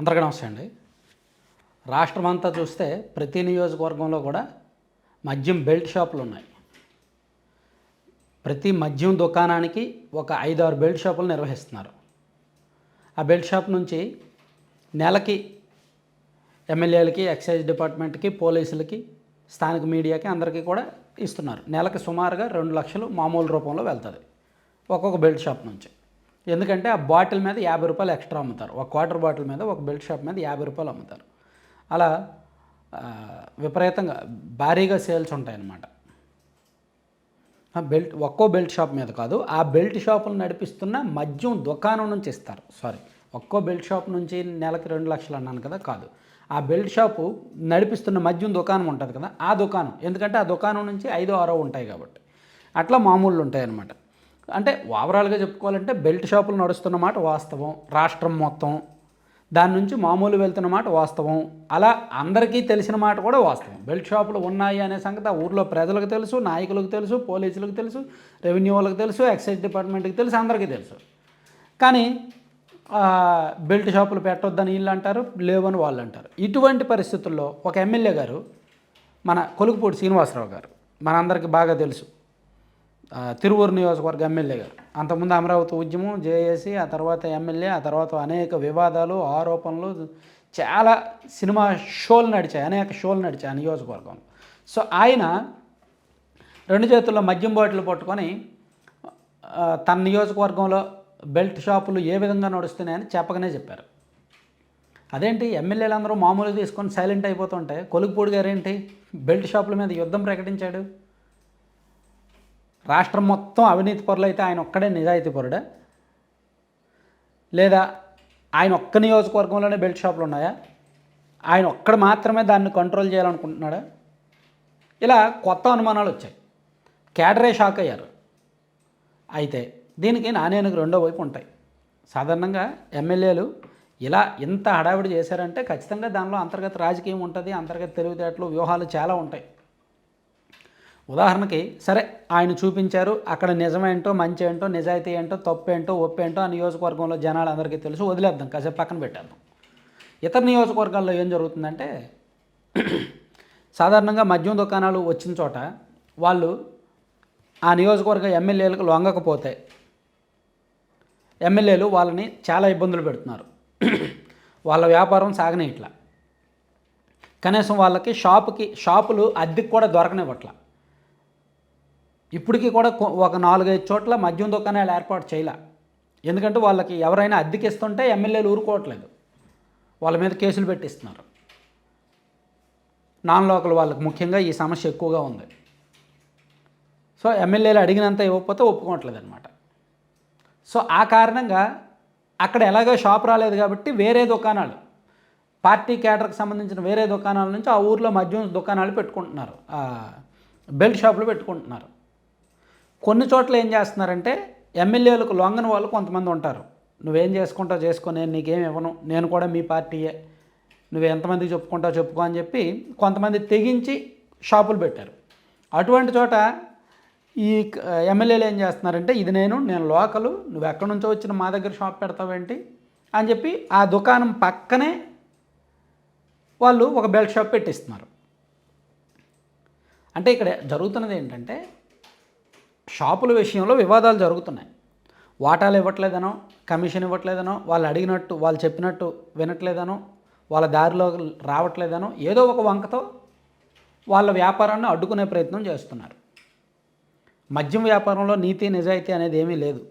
అందరికీ నమస్తే అండి. రాష్ట్రం అంతా చూస్తే ప్రతి నియోజకవర్గంలో కూడా మద్యం బెల్ట్ షాపులు ఉన్నాయి. ప్రతి మద్యం దుకాణానికి ఒక ఐదు ఆరు బెల్ట్ షాపులు నిర్వహిస్తున్నారు. ఆ బెల్ట్ షాప్ నుంచి నెలకి ఎమ్మెల్యేలకి ఎక్సైజ్ డిపార్ట్మెంట్కి పోలీసులకి స్థానిక మీడియాకి అందరికీ కూడా ఇస్తున్నారు. నెలకి సుమారుగా రెండు లక్షలు మామూలు రూపంలో వెళ్తుంది ఒక్కొక్క బెల్ట్ షాప్ నుంచి. ఎందుకంటే ఆ బాటిల్ మీద యాభై రూపాయలు ఎక్స్ట్రా అమ్ముతారు. ఒక క్వార్టర్ బాటిల్ మీద ఒక బెల్ట్ షాప్ మీద యాభై రూపాయలు అమ్ముతారు. అలా విపరీతంగా భారీగా సేల్స్ ఉంటాయన్నమాట. ఆ బెల్ట్ ఒక్కో బెల్ట్ షాప్ మీద కాదు ఆ బెల్ట్ షాపులు నడిపిస్తున్న మద్యం దుకాణం నుంచి ఇస్తారు. సారీ ఒక్కో బెల్ట్ షాప్ నుంచి నెలకి రెండు లక్షలు అన్నాను కదా కాదు. ఆ బెల్ట్ షాపు నడిపిస్తున్న మద్యం దుకాణం ఉంటుంది కదా ఆ దుకాణం. ఎందుకంటే ఆ దుకాణం నుంచి ఐదో ఆరో ఉంటాయి కాబట్టి. అట్లా మామూలు ఉంటాయి అన్నమాట అంటే ఓవరాల్గా చెప్పుకోవాలంటే బెల్ట్ షాపులు నడుస్తున్న మాట వాస్తవం. రాష్ట్రం మొత్తం. దాని నుంచి మామూలు వెళ్తున్న మాట వాస్తవం. అలా అందరికీ తెలిసిన మాట కూడా వాస్తవం. బెల్ట్ షాపులు ఉన్నాయి అనే సంగతి ఆ ఊర్లో ప్రజలకు తెలుసు నాయకులకు తెలుసు పోలీసులకు తెలుసు రెవెన్యూ వాళ్ళకి తెలుసు ఎక్సైజ్ డిపార్ట్మెంట్కి తెలుసు అందరికీ తెలుసు. కానీ బెల్ట్ షాపులు పెట్టొద్దని వీళ్ళు అంటారు లేవని వాళ్ళు అంటారు. ఇటువంటి పరిస్థితుల్లో ఒక ఎమ్మెల్యే గారు మన కొలుకుపూడి శ్రీనివాసరావు గారు మనందరికీ బాగా తెలుసు. తిరువూరు నియోజకవర్గ ఎమ్మెల్యే గారు. అంతకుముందు అమరావతి ఉద్యమం జేఏసీ ఆ తర్వాత ఎమ్మెల్యే ఆ తర్వాత అనేక వివాదాలు ఆరోపణలు చాలా సినిమా షోలు నడిచాయి అనేక షోలు నడిచాయి ఆ నియోజకవర్గంలో. సో ఆయన రెండు చేతుల్లో మద్యం బాటిల్ పట్టుకొని తన నియోజకవర్గంలో బెల్ట్ షాపులు ఏ విధంగా నడుస్తున్నాయని చెప్పకనే చెప్పారు. అదేంటి ఎమ్మెల్యేలు అందరూ మామూలుగా తీసుకొని సైలెంట్ అయిపోతుంటే కొలుగుపూడి గారు ఏంటి బెల్ట్ షాపుల మీద యుద్ధం ప్రకటించాడు. రాష్ట్రం మొత్తం అవినీతి పరులు అయితే ఆయన ఒక్కడే నిజాయితీ పరుడా? లేదా ఆయన ఒక్క నియోజకవర్గంలోనే బెల్ట్ షాపులు ఉన్నాయా? ఆయన ఒక్కడ మాత్రమే దాన్ని కంట్రోల్ చేయాలనుకుంటున్నాడా? ఇలా కొత్త అనుమానాలు వచ్చాయి. క్యాడరే షాక్ అయ్యారు. అయితే దీనికి నాణ్యానికి రెండో వైపు ఉంటాయి. సాధారణంగా ఎమ్మెల్యేలు ఇలా ఇంత హడావిడి చేశారంటే ఖచ్చితంగా దానిలో అంతర్గత రాజకీయం ఉంటుంది అంతర్గత తెలివితేటలు వ్యూహాలు చాలా ఉంటాయి. ఉదాహరణకి సరే ఆయన చూపించారు అక్కడ నిజమేంటో మంచి ఏంటో నిజాయితీ ఏంటో తప్పేంటో ఒప్పేంటో ఆ నియోజకవర్గంలో జనాలు అందరికీ తెలుసు వదిలేద్దాం కాసేపు పక్కన పెట్టేద్దాం. ఇతర నియోజకవర్గాల్లో ఏం జరుగుతుందంటే సాధారణంగా మద్యం దుకాణాలు వచ్చిన చోట వాళ్ళు ఆ నియోజకవర్గ ఎమ్మెల్యేలకు లొంగకపోతే ఎమ్మెల్యేలు వాళ్ళని చాలా ఇబ్బందులు పెడుతున్నారు. వాళ్ళ వ్యాపారం సాగనే ఇట్లా కనీసం వాళ్ళకి షాపుకి షాపులు అద్దెకి కూడా దొరకనివ్వట్లా. ఇప్పటికీ కూడా ఒక నాలుగైదు చోట్ల మద్యం దుకాణాలు ఏర్పాటు చేయలే. ఎందుకంటే వాళ్ళకి ఎవరైనా అద్దెకి ఇస్తుంటే ఎమ్మెల్యేలు ఊరుకోవట్లేదు. వాళ్ళ మీద కేసులు పెట్టిస్తున్నారు. నాన్ లోకల్ వాళ్ళకి ముఖ్యంగా ఈ సమస్య ఎక్కువగా ఉంది. సో ఎమ్మెల్యేలు అడిగినంత ఇవ్వకపోతే ఒప్పుకోవట్లేదు అనమాట సో ఆ కారణంగా అక్కడ ఎలాగో షాప్ రాలేదు కాబట్టి వేరే దుకాణాలు పార్టీ క్యాటర్కి సంబంధించిన వేరే దుకాణాల నుంచి ఆ ఊర్లో మద్యం దుకాణాలు పెట్టుకుంటున్నారు. బెల్ట్ షాపులు పెట్టుకుంటున్నారు. కొన్ని చోట్ల ఏం చేస్తున్నారంటే ఎమ్మెల్యేలకు లొంగని వాళ్ళు కొంతమంది ఉంటారు. నువ్వేం చేసుకుంటావు చేసుకో నేను నీకేం ఇవ్వను నేను కూడా మీ పార్టీయే. నువ్వు ఎంతమందికి చెప్పుకుంటావు చెప్పుకో అని చెప్పి కొంతమంది తెగించి షాపులు పెట్టారు. అటువంటి చోట ఈ ఎమ్మెల్యేలు ఏం చేస్తున్నారంటే ఇది నేను నేను లోకలు నువ్వు ఎక్కడి నుంచో వచ్చిన మా దగ్గర షాప్ పెడతావేంటి అని చెప్పి ఆ దుకాణం పక్కనే వాళ్ళు ఒక బెల్ట్ షాప్ పెట్టిస్తున్నారు. అంటే ఇక్కడ జరుగుతున్నది ఏంటంటే షాపుల విషయంలో వివాదాలు జరుగుతున్నాయి. వాటాలు ఇవ్వట్లేదనో కమిషన్ ఇవ్వట్లేదనో వాళ్ళు అడిగినట్టు వాళ్ళు చెప్పినట్టు వినట్లేదనో వాళ్ళ దారిలో రావట్లేదనో ఏదో ఒక వంకతో వాళ్ళ వ్యాపారాన్ని అడ్డుకునే ప్రయత్నం చేస్తున్నారు. మద్యం వ్యాపారంలో నీతి నిజాయితీ అనేది ఏమీ లేదు.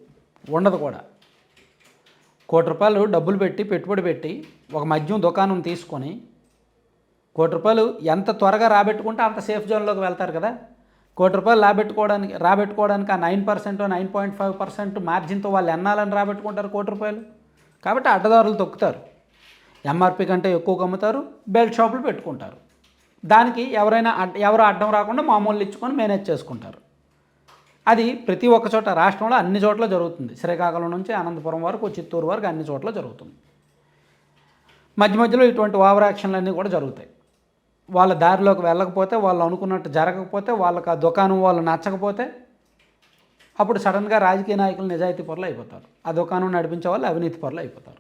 ఉండదు కూడా. కోటి రూపాయలు డబ్బులు పెట్టి పెట్టుబడి పెట్టి ఒక మద్యం దుకాణం తీసుకొని కోటి రూపాయలు ఎంత త్వరగా రాబెట్టుకుంటే అంత సేఫ్ జోన్లోకి వెళ్తారు కదా? కోటి రూపాయలు రాబెట్టుకోవడానికి రాబెట్టుకోవడానికి ఆ nine percent nine point five percent మార్జిన్తో వాళ్ళు ఎన్నాలని రాబెట్టుకుంటారు కోటి రూపాయలు? కాబట్టి అడ్డదారులు తొక్కుతారు. ఎంఆర్పి కంటే ఎక్కువ అమ్ముతారు బెల్ట్ షాపులు పెట్టుకుంటారు. దానికి ఎవరైనా అడ్ ఎవరు అడ్డం రాకుండా మామూలు ఇచ్చుకొని మేనేజ్ చేసుకుంటారు. అది ప్రతి ఒక్క చోట రాష్ట్రంలో అన్ని చోట్ల జరుగుతుంది. శ్రీకాకుళం నుంచి అనంతపురం వరకు చిత్తూరు వరకు అన్ని చోట్ల జరుగుతుంది. మధ్య మధ్యలో ఇటువంటి ఓవర్ యాక్షన్లన్నీ కూడా జరుగుతాయి. వాళ్ళ దారిలోకి వెళ్ళకపోతే వాళ్ళు అనుకున్నట్టు జరగకపోతే వాళ్ళకి ఆ దుకాణం వాళ్ళు నచ్చకపోతే అప్పుడు సడన్గా రాజకీయ నాయకులు నిజాయితీ పొరలు అయిపోతారు. ఆ దుకాణం నడిపించే వాళ్ళు అవినీతి పొరలు అయిపోతారు.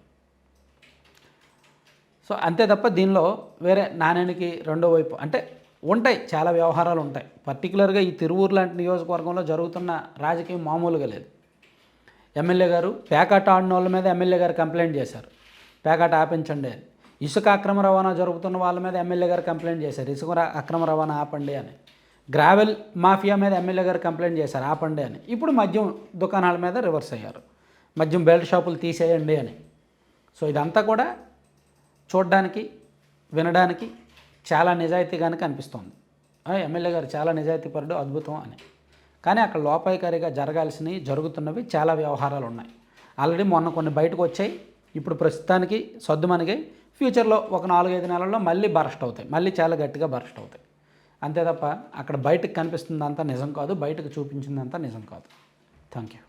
సో అంతే తప్ప దీనిలో వేరే నాణ్యానికి రెండో వైపు అంటే ఉంటాయి చాలా వ్యవహారాలు ఉంటాయి. పర్టికులర్గా ఈ తిరువూరు లాంటి నియోజకవర్గంలో జరుగుతున్న రాజకీయం మామూలుగా లేదు. ఎమ్మెల్యే గారు పేకాట ఆడిన వాళ్ళ మీద ఎమ్మెల్యే గారు కంప్లైంట్ చేశారు. పేకాట ఆపించండి అని. ఇసుక అక్రమ రవాణా జరుగుతున్న వాళ్ళ మీద ఎమ్మెల్యే గారు కంప్లైంట్ చేశారు. ఇసుక అక్రమ రవాణా ఆపండి అని. గ్రావెల్ మాఫియా మీద ఎమ్మెల్యే గారు కంప్లైంట్ చేశారు ఆపండి అని. ఇప్పుడు మద్యం దుకాణాల మీద రివర్స్ అయ్యారు. మద్యం బెల్ట్ షాపులు తీసేయండి అని. సో ఇదంతా కూడా చూడడానికి వినడానికి చాలా నిజాయితీగానే కనిపిస్తోంది. ఎమ్మెల్యే గారు చాలా నిజాయితీపరుడు అద్భుతం అని. కానీ అక్కడ లోపాయికారిగా జరగాల్సినవి జరుగుతున్నవి చాలా వ్యవహారాలు ఉన్నాయి. ఆల్రెడీ మొన్న కొన్ని బయటకు వచ్చాయి. ఇప్పుడు ప్రస్తుతానికి సర్దుమనిగాయి ఫ్యూచర్లో ఒక నాలుగైదు నెలల్లో మళ్ళీ బరస్ట్ అవుతాయి. మళ్ళీ చాలా గట్టిగా బరస్ట్ అవుతాయి. అంతే తప్ప అక్కడ బయటకు కనిపిస్తుందంతా నిజం కాదు బయటకు చూపించిందంతా నిజం కాదు. Thank you